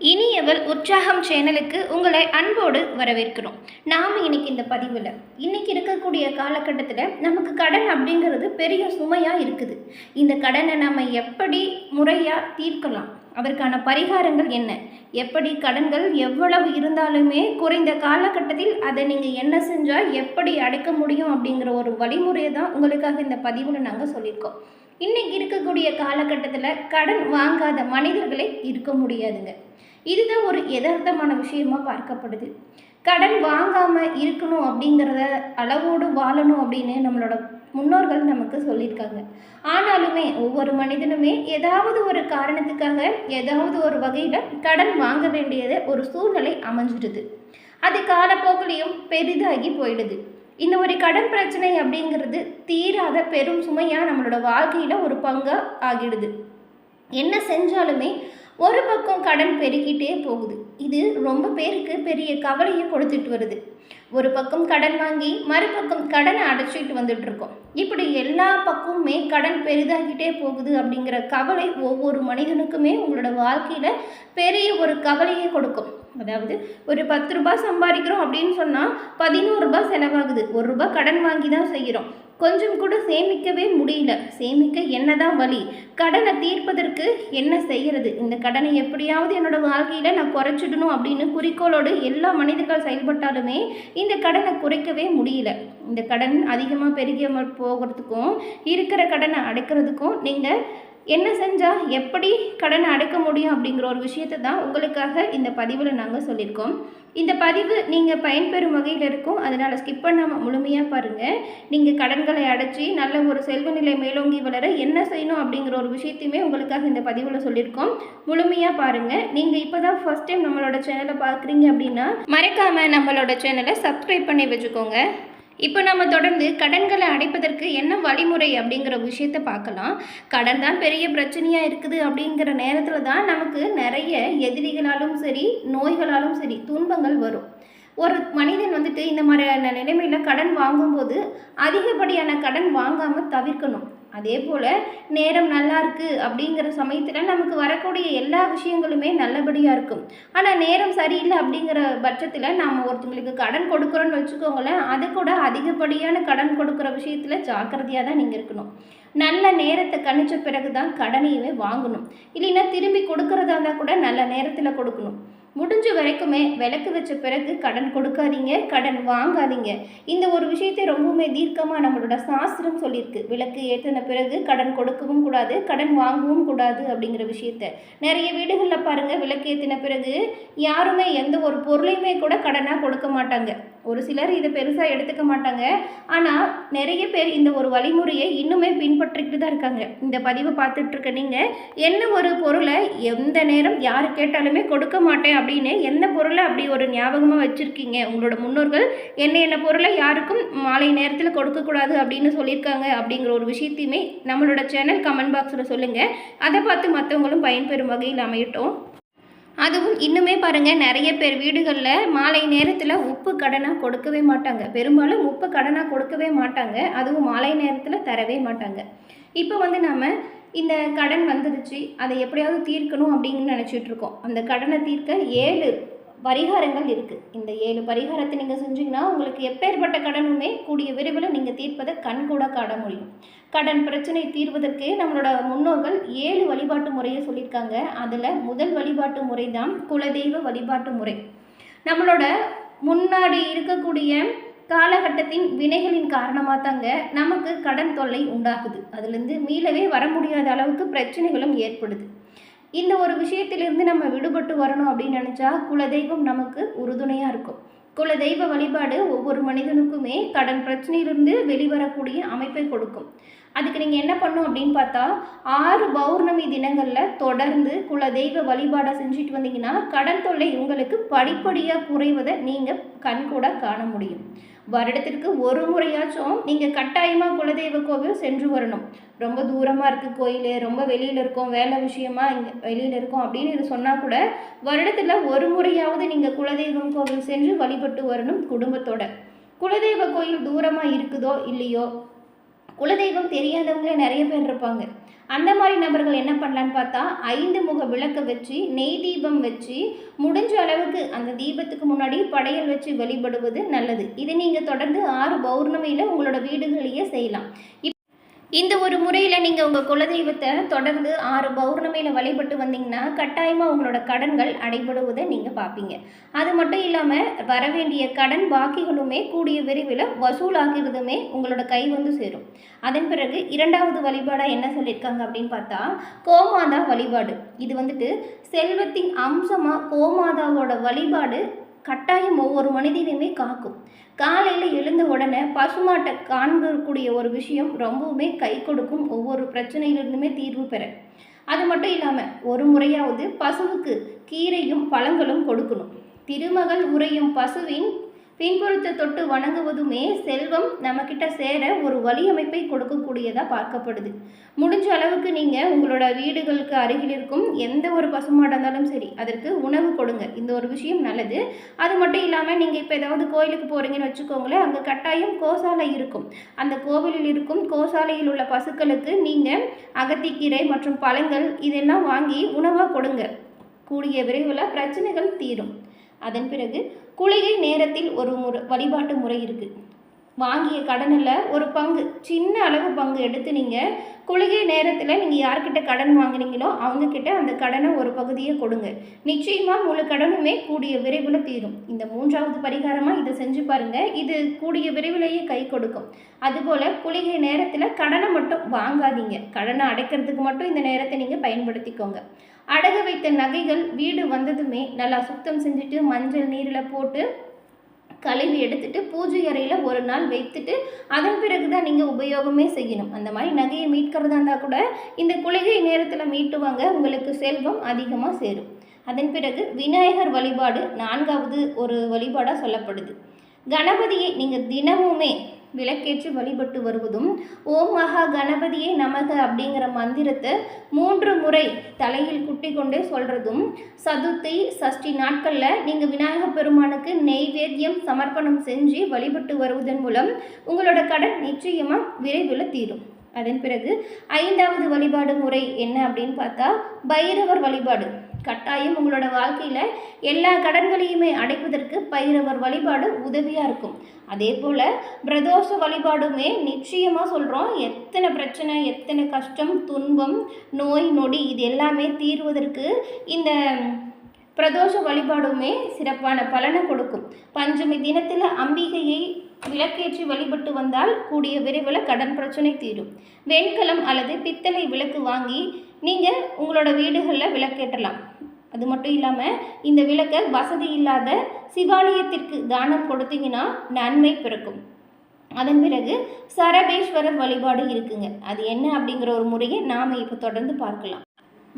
இனியவள் உற்சாகம் சேனலுக்கு உங்களை அன்போடு வரவேற்கிறோம். நாம் இன்னைக்கு இந்த பதிவில் இன்னைக்கு இருக்கக்கூடிய காலகட்டத்தில் நமக்கு கடன் அப்படிங்கிறது பெரிய சுமையாக இருக்குது. இந்த கடனை நம்ம எப்படி முறையாக தீர்க்கலாம்? அதற்கான பரிகாரங்கள் என்ன? எப்படி கடன்கள் எவ்வளவு இருந்தாலுமே குறைந்த காலகட்டத்தில் அதை நீங்கள் என்ன செஞ்சால் எப்படி அடைக்க முடியும் அப்படிங்கிற ஒரு வழிமுறையை தான் உங்களுக்காக இந்த பதிவில் நாங்கள் சொல்லியிருக்கோம். இன்றைக்கி இருக்கக்கூடிய காலகட்டத்தில் கடன் வாங்காத மனிதர்களே இருக்க முடியாதுங்க. இதுதான் ஒரு எதார்த்தமான விஷயமா பார்க்கப்படுது. கடன் வாங்காமல் இருக்கணும் அப்படிங்கிறத அளவோடு வாழணும் அப்படின்னு நம்மளோட முன்னோர்கள் நமக்கு சொல்லியிருக்காங்க. ஆனாலுமே ஒவ்வொரு மனிதனுமே ஏதாவது ஒரு காரணத்துக்காக ஏதாவது ஒரு வகையில் கடன் வாங்க வேண்டியது ஒரு சூழ்நிலை அமைஞ்சிடுது. அது காலப்போக்கிலையும் பெரிதாகி போயிடுது. இந்த ஒரு கடன் பிரச்சனை அப்படிங்கிறது தீராத பெரும் சுமையாக நம்மளோட வாழ்க்கையில் ஒரு பங்காக ஆகிடுது. என்ன செஞ்சாலுமே ஒரு பக்கம் கடன் பெருகிட்டே போகுது. இது ரொம்ப பேருக்கு பெரிய கவலையை கொடுத்துட்டு வருது. ஒரு பக்கம் கடன் வாங்கி மறுபக்கம் கடனை அடைச்சிட்டு வந்துட்டு இருக்கோம் இப்படி எல்லா பக்கமுமே கடன் பெரிதாகிட்டே போகுது அப்படிங்கிற கவலை ஒவ்வொரு மனிதனுக்குமே உங்களோட வாழ்க்கையில் பெரிய ஒரு கவலையை கொடுக்கும். அதாவது ஒரு பத்து ரூபாய் சம்பாதிக்கிறோம் அப்படின்னு சொன்னால் பதினோரு ரூபாய் செலவாகுது. ஒரு ரூபாய் கடன் வாங்கி தான் செய்கிறோம் கொஞ்சம் கூட சேமிக்கவே முடியல. சேமிக்க என்னதான் வழி? கடனை தீர்ப்பதற்கு என்ன செய்கிறது இந்த கடனை எப்படியாவது என்னோட வாழ்க்கையில் நான் குறைச்சிடணும் அப்படின்னு குறிக்கோளோடு எல்லா மனிதர்கள் செயல்பட்டாலுமே இந்த கடனை குறைக்கவே முடியல. இந்த கடன் அதிகமாக பெருகி போகிறதுக்கும் இருக்கிற கடனை அடைக்கிறதுக்கும் நீங்கள் என்ன செஞ்சால் எப்படி கடனை அடைக்க முடியும் அப்படிங்கிற ஒரு விஷயத்தை தான் உங்களுக்காக இந்த பதிவில் நாங்கள் சொல்லியிருக்கோம். இந்த பதிவு நீங்கள் பயன்பெறும் வகையில் இருக்கும். அதனால் ஸ்கிப் பண்ணாமல் முழுமையாக பாருங்கள் நீங்கள் கடன்களை அடைச்சி நல்ல ஒரு செல்வ நிலை மேலோங்கி வளர என்ன செய்யணும் அப்படிங்கிற ஒரு விஷயத்தையுமே உங்களுக்காக இந்த பதிவில் சொல்லியிருக்கோம். முழுமையாக பாருங்கள் நீங்கள் இப்போ தான் ஃபஸ்ட் டைம் நம்மளோட சேனலை பார்க்குறீங்க அப்படின்னா மறக்காமல் நம்மளோட சேனலை சப்ஸ்கிரைப் பண்ணி வச்சுக்கோங்க. இப்போ நம்ம தொடர்ந்து கடன்களை அடைப்பதற்கு என்ன வழிமுறை அப்படிங்கிற விஷயத்தை பார்க்கலாம். கடன் தான் பெரிய பிரச்சனையாக இருக்குது அப்படிங்கிற நேரத்தில் தான் நமக்கு நிறைய எதிரிகளாலும் சரி நோய்களாலும் சரி துன்பங்கள் வரும். ஒரு மனிதன் வந்துட்டு இந்த மாதிரியான நிலைமையில் கடன் வாங்கும்போது அதிகப்படியான கடன் வாங்காமல் தவிர்க்கணும். அதே போல் நேரம் நல்லா இருக்குது அப்படிங்கிற சமயத்தில் நமக்கு வரக்கூடிய எல்லா விஷயங்களுமே நல்லபடியாக இருக்கும். ஆனால் நேரம் சரியில்லை அப்படிங்கிற பட்சத்தில் நாம் ஒருத்தவங்களுக்கு கடன் கொடுக்குறோன்னு வச்சுக்கோங்களேன் அது கூட அதிகப்படியான கடன் கொடுக்குற விஷயத்தில் ஜாக்கிரதையாக தான் நீங்கள் இருக்கணும். நல்ல நேரத்தை கணிச்ச பிறகு தான் கடனையுமே வாங்கணும். இல்லைன்னா திரும்பி கொடுக்குறதா இருந்தால் கூட நல்ல நேரத்தில் கொடுக்கணும். முடிஞ்ச வரைக்குமே விளக்கு வச்ச பிறகு கடன் கொடுக்காதீங்க கடன் வாங்காதீங்க. இந்த ஒரு விஷயத்தை ரொம்பவுமே தீர்க்கமாக நம்மளோட சாஸ்திரம் சொல்லியிருக்கு. விளக்கு ஏற்றின பிறகு கடன் கொடுக்கவும் கூடாது கடன் வாங்கவும் கூடாது அப்படிங்கிற விஷயத்த. நிறைய வீடுகளில் பாருங்கள் விளக்கு ஏற்றின பிறகு யாருமே எந்த ஒரு பொருளையுமே கூட கடனாக கொடுக்க மாட்டாங்க. ஒரு சிலர் இதை பெருசாக எடுத்துக்க மாட்டாங்க. ஆனால் நிறைய பேர் இந்த ஒரு வழிமுறையை இன்னுமே பின்பற்றிக்கிட்டு தான் இருக்காங்க. இந்த பதிவை பார்த்துட்ருக்க நீங்கள் என்ன ஒரு பொருளை எந்த நேரம் யார் கேட்டாலுமே கொடுக்க மாட்டேன் அப்படின்னு எந்த பொருளை அப்படி ஒரு ஞாபகமாக வச்சுருக்கீங்க? உங்களோட முன்னோர்கள் என்ன என்ன பொருளை யாருக்கும் மாலை நேரத்தில் கொடுக்கக்கூடாது அப்படின்னு சொல்லியிருக்காங்க அப்படிங்கிற ஒரு விஷயத்தையுமே நம்மளோட சேனல் கமெண்ட் பாக்ஸில் சொல்லுங்கள் அதை பார்த்து மற்றவங்களும் பயன்பெறும் வகையில் அமையட்டும். அதுவும் இன்னுமே பாருங்கள் நிறைய பேர் வீடுகளில் மாலை நேரத்தில் உப்பு கடனாக கொடுக்கவே மாட்டாங்க. பெரும்பாலும் உப்பு கடனாக கொடுக்கவே மாட்டாங்க. அதுவும் மாலை நேரத்தில் தரவே மாட்டாங்க. இப்போ வந்து நாம் இந்த கடன் வந்துடுச்சு அதை எப்படியாவது தீர்க்கணும் அப்படின்னு நினச்சிட்ருக்கோம் அந்த கடனை தீர்க்க ஏழு பரிகாரங்கள் இருக்குது இந்த ஏழு பரிகாரத்தை நீங்கள் செஞ்சீங்கன்னா உங்களுக்கு எப்பேற்பட்ட கடனுமே கூடிய விரைவில் நீங்கள் தீர்ப்பதை கண்கூட காண முடியும். கடன் பிரச்சனை தீர்வதற்கு நம்மளோட முன்னோர்கள் ஏழு வழிபாட்டு முறையை சொல்லியிருக்காங்க. அதில் முதல் வழிபாட்டு முறை தான் குலதெய்வ வழிபாட்டு முறை. நம்மளோட முன்னாடி இருக்கக்கூடிய காலகட்டத்தின் வினைகளின் காரணமாக தாங்க நமக்கு கடன் தொல்லை உண்டாகுது. அதுலேருந்து மீளவே வர முடியாத அளவுக்கு பிரச்சனைகளும் ஏற்படுது. இந்த ஒரு விஷயத்திலிருந்து நம்ம விடுபட்டு வரணும் அப்படின்னு நினச்சா குலதெய்வம் நமக்கு உறுதுணையாக இருக்கும். குலதெய்வ வழிபாடு ஒவ்வொரு மனிதனுக்குமே கடன் பிரச்சனையிலிருந்து வெளிவரக்கூடிய அமைப்பை கொடுக்கும். அதுக்கு நீங்கள் என்ன பண்ணும் அப்படின்னு பார்த்தா ஆறு பௌர்ணமி தினங்களில் தொடர்ந்து குலதெய்வ வழிபாடை செஞ்சுட்டு வந்தீங்கன்னா கடன் தொல்லை உங்களுக்கு படிப்படியாக குறைவதை நீங்கள் கண்கூட காண முடியும். வருடத்திற்கு ஒரு முறையாச்சும் நீங்கள் கட்டாயமாக குலதெய்வ கோவில் சென்று வரணும். ரொம்ப தூரமாக இருக்குது கோயில் ரொம்ப வெளியில் இருக்கோம் வேலை விஷயமா இங்கே வெளியில் இருக்கோம் அப்படின்னு இது சொன்னால் கூட வருடத்தில் ஒரு முறையாவது நீங்கள் குலதெய்வம் கோவில் சென்று வழிபட்டு வரணும் குடும்பத்தோட. குலதெய்வ கோயில் தூரமாக இருக்குதோ இல்லையோ குலதெய்வம் தெரியாதவங்களே நிறைய பேர் இருப்பாங்க. அந்த மாதிரி நபர்கள் என்ன பண்ணலான்னு பார்த்தா ஐந்து முக விளக்க வச்சு நெய் தீபம் வச்சு முடிஞ்ச அளவுக்கு அந்த தீபத்துக்கு முன்னாடி படையல் வச்சு வழிபடுவது நல்லது. இதை நீங்கள் தொடர்ந்து ஆறு பௌர்ணமியில் உங்களோட வீடுகளையே செய்யலாம். இந்த ஒரு முறையில் நீங்கள் உங்கள் குலதெய்வத்தை தொடர்ந்து ஆறு பௌர்ணமியில் வழிபட்டு வந்தீங்கன்னா கட்டாயமாக உங்களோட கடன்கள் அடைபடுவதை நீங்கள் பார்ப்பீங்க அது மட்டும் இல்லாமல் வர வேண்டிய கடன் பாக்கிகளுமே கூடிய விரைவில் வசூலாகிறதுமே உங்களோட கை வந்து சேரும். அதன் பிறகு இரண்டாவது வழிபாடாக என்ன சொல்லியிருக்காங்க அப்படின்னு பார்த்தா கோமாதா வழிபாடு. இது வந்துட்டு செல்வத்தின் அம்சமாக கோமாதாவோட வழிபாடு கட்டாயம் ஒவ்வொரு மனிதனையுமே காக்கும். காலையில் எழுந்த உடனே பசுமாட்டை காண்கக்கூடிய ஒரு விஷயம் ரொம்பவுமே கை கொடுக்கும் ஒவ்வொரு பிரச்சனையிலிருந்துமே தீர்வு பெற. அது மட்டும் இல்லாமல் ஒரு முறையாவது பசுவுக்கு கீரையும் பழங்களும் கொடுக்கணும். திருமகள் உறையும் பசுவின் பின்புறத்தை தொட்டு வணங்குவதுமே செல்வம் நம்மக்கிட்ட சேர ஒரு வழியமைப்பை கொடுக்கக்கூடியதாக பார்க்கப்படுது. முடிஞ்ச அளவுக்கு நீங்கள் உங்களோட வீடுகளுக்கு அருகில் இருக்கும் எந்த ஒரு பசுமாடாக இருந்தாலும் சரி அதற்கு உணவு கொடுங்க. இந்த ஒரு விஷயம் நல்லது. அது மட்டும் இல்லாமல் நீங்கள் இப்போ ஏதாவது கோயிலுக்கு போகிறீங்கன்னு வச்சுக்கோங்களேன் அங்கே கட்டாயம் கோசாலை இருக்கும். அந்த கோவிலில் இருக்கும் கோசாலையில் உள்ள பசுக்களுக்கு நீங்கள் அகத்திக்கீரை மற்றும் பழங்கள் இதெல்லாம் வாங்கி உணவாக கொடுங்க. கூடிய விரைவில் பிரச்சனைகள் தீரும். அதன் பிறகு குளிகை நேரத்தில் ஒரு முறை வழிபாட்டு முறை இருக்குது வாங்கிய கடனில் ஒரு பங்கு சின்ன அளவு பங்கு எடுத்து நீங்கள் குளிகை நேரத்தில் நீங்கள் யார்கிட்ட கடன் வாங்குனீங்களோ அவங்கக்கிட்ட அந்த கடனை ஒரு பகுதியை கொடுங்க. நிச்சயமாக முழு கடனுமே கூடிய விரைவில் தீரும். இந்த மூன்றாவது பரிகாரமாக இதை செஞ்சு பாருங்கள் இது கூடிய விரைவிலேயே கை கொடுக்கும். அதுபோல் குளிகை நேரத்தில் கடனை மட்டும் வாங்காதீங்க. கடனை அடைக்கிறதுக்கு மட்டும் இந்த நேரத்தை நீங்கள் பயன்படுத்திக்கோங்க. அடகு வைத்த நகைகள் வீடு வந்ததுமே நல்லா சுத்தம் செஞ்சுட்டு மஞ்சள் நீரில் போட்டு கழுவி எடுத்துட்டு பூஜை அறையில் ஒரு நாள் வைத்துட்டு அதன் பிறகு தான் நீங்கள் உபயோகமே செய்யணும். அந்த மாதிரி நகையை மீட்கிறதா இருந்தால் கூட இந்த குளிகை நேரத்தில் மீட்டுவாங்க. உங்களுக்கு செல்வம் அதிகமாக சேரும். அதன் பிறகு விநாயகர் வழிபாடு நான்காவது ஒரு வழிபாடாக சொல்லப்படுது. கணபதியை நீங்கள் தினமுமே விளக்கேற்றி வழிபட்டு வருவதும் ஓம் மகா கணபதியே நமக அப்படிங்கிற மந்திரத்தை மூன்று முறை தலையில் குட்டி கொண்டே சொல்கிறதும் சதுர்த்தி சஷ்டி நாட்களில் நீங்கள் விநாயகப் பெருமானுக்கு நெய்வேத்தியம் சமர்ப்பணம் செஞ்சு வழிபட்டு வருவதன் மூலம் உங்களோட கடன் நிச்சயமாக விரைவில் தீரும். அதன் பிறகு ஐந்தாவது வழிபாடு முறை என்ன அப்படின்னு பார்த்தா பைரவர் வழிபாடு. கட்டாயம் உங்களோட வாழ்க்கையில் எல்லா கடன்களையுமே அடைப்பதற்கு பைரவர் வழிபாடு உதவியாக இருக்கும். அதே போல் பிரதோஷ வழிபாடுமே நிச்சயமாக சொல்கிறோம் எத்தனை பிரச்சனை எத்தனை கஷ்டம் துன்பம் நோய் நொடி இது எல்லாமே தீர்வதற்கு இந்த பிரதோஷ வழிபாடுமே சிறப்பான பலனை கொடுக்கும். பஞ்சமி தினத்தில் அம்பிகையை விளக்கேற்றி வழிபட்டு வந்தால் கூடிய விரைவில் கடன் பிரச்சனை தீரும். வெண்கலம் அல்லது பித்தளை விளக்கு வாங்கி நீங்கள் உங்களோட வீடுகளில் விளக்கேற்றலாம். அது மட்டும் இல்லாமல் இந்த விளக்கை வசதி இல்லாத சிவாலயத்திற்கு தானம் கொடுத்தீங்கன்னா நன்மை பிறக்கும். அதன் பிறகு சரபேஸ்வரர் வழிபாடு இருக்குங்க. அது என்ன அப்படிங்கிற ஒரு முறையை நாம் இப்போ தொடர்ந்து பார்க்கலாம்.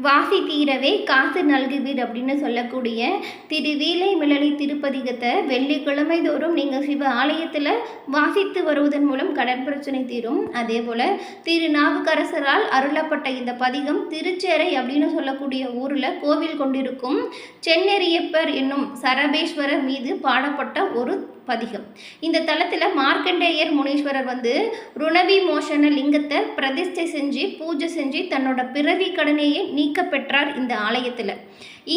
வாசி தீரவே காசு நல்குவீர் அப்படின்னு சொல்லக்கூடிய திரு வீலை மிளலி திருப்பதிகத்தை வெள்ளிக்கிழமை தோறும் நீங்கள் சிவ ஆலயத்தில் வாசித்து வருவதன் மூலம் கடன் பிரச்சனை தீரும். அதே போல் திரு நாவுக்கரசரால் அருளப்பட்ட இந்த பதிகம் திருச்சேரை அப்படின்னு சொல்லக்கூடிய ஊரில் கோவில் கொண்டிருக்கும் சென்னெறியப்பர் என்னும் சரபேஸ்வரர் மீது பாடப்பட்ட ஒரு பதிகம். இந்த தலத்தில் மார்க்கண்டேயர் முனீஸ்வரர் வந்து ருணவி மோஷன லிங்கத்தை பிரதிஷ்டை செஞ்சு பூஜை செஞ்சு தன்னோட பிறவி கடனையே நீக்க பெற்றார் இந்த ஆலயத்தில்.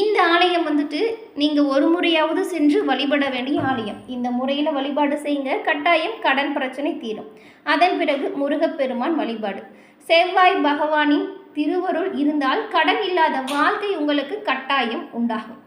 இந்த ஆலயம் வந்துட்டு நீங்கள் ஒரு முறையாவது சென்று வழிபட வேண்டிய ஆலயம். இந்த முறையில் வழிபாடு செய்யுங்க. கட்டாயம் கடன் பிரச்சனை தீரும். அதன் பிறகு முருகப்பெருமான் வழிபாடு. செவ்வாய் பகவானின் திருவருள் இருந்தால் கடன் இல்லாத வாழ்க்கை உங்களுக்கு கட்டாயம் உண்டாகும்.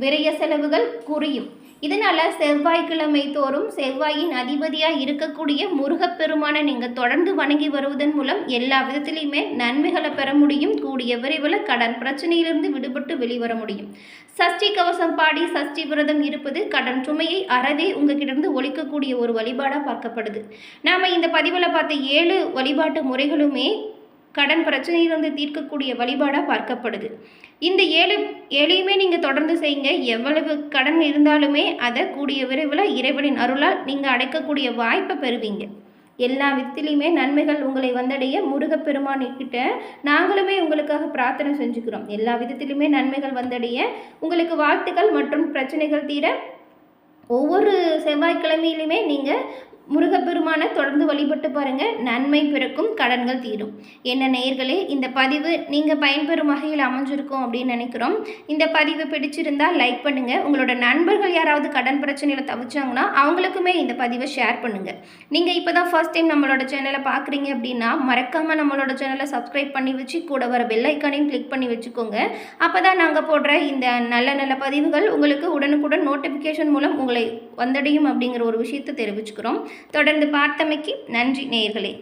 விரைய செலவுகள் குறையும். இதனால் செவ்வாய்க்கிழமை தோறும் செவ்வாயின் அதிபதியாக இருக்கக்கூடிய முருகப்பெருமானை நீங்கள் தொடர்ந்து வணங்கி வருவதன் மூலம் எல்லா விதத்திலையுமே நன்மைகளை பெற முடியும் கூடிய விரைவில் கடன் பிரச்சனையிலிருந்து விடுபட்டு வெளிவர முடியும். சஷ்டி கவசம் பாடி சஷ்டி விரதம் இருப்பது கடன் சுமையை அறவே உங்ககிட்ட ஒழிக்கக்கூடிய ஒரு வழிபாடாக பார்க்கப்படுது. நாம் இந்த பதிவில் பார்த்த ஏழு வழிபாட்டு முறைகளுமே கடன் பிரச்சனையிலிருந்து தீர்க்கக்கூடிய வழிபாடாக பார்க்கப்படுது. இந்த ஏழு ஏழையுமே நீங்கள் தொடர்ந்து செய்யுங்க. எவ்வளவு கடன் இருந்தாலுமே அதை கூடிய விரைவில் இறைவனின் அருளால் நீங்கள் அடைக்கக்கூடிய வாய்ப்பை பெறுவீங்க. எல்லா விதத்திலையுமே நன்மைகள் உங்களை வந்தடைய முருகப்பெருமானிக்கிட்ட நாங்களுமே உங்களுக்காக பிரார்த்தனை செஞ்சுக்கிறோம். எல்லா விதத்திலுமே நன்மைகள் வந்தடைய உங்களுக்கு வாழ்த்துக்கள் மற்றும் பிரச்சனைகள் தீர ஒவ்வொரு செவ்வாய்க்கிழமையிலுமே நீங்கள் முருகப்பெருமானை தொடர்ந்து வழிபட்டு பாருங்கள் நன்மை பிறக்கும் கடன்கள் தீரும். என்ன நேயர்களே இந்த பதிவு நீங்கள் பயன்பெறும் வகையில் அமைஞ்சிருக்கும் அப்படின்னு நினைக்கிறோம். இந்த பதிவு பிடிச்சிருந்தால் லைக் பண்ணுங்கள் உங்களோட நண்பர்கள் யாராவது கடன் பிரச்சனையில் தவிச்சாங்கன்னா அவங்களுக்குமே இந்த பதிவை ஷேர் பண்ணுங்கள் நீங்கள் இப்போ தான் ஃபர்ஸ்ட் டைம் நம்மளோட சேனலை பார்க்குறீங்க அப்படின்னா மறக்காமல் நம்மளோட சேனலை சப்ஸ்கிரைப் பண்ணி வச்சு கூட வர பெல்லைக்கானையும் கிளிக் பண்ணி வச்சுக்கோங்க. அப்போ தான் நாங்கள் போடுற இந்த நல்ல நல்ல பதிவுகள் உங்களுக்கு உடனுக்குடன் நோட்டிஃபிகேஷன் மூலம் உங்களை வந்தடையும் அப்படிங்கிற ஒரு விஷயத்தை தெரிவிச்சுக்கிறோம். தொடர்ந்து பார்த்தமைக்கு நன்றி நேயர்களே.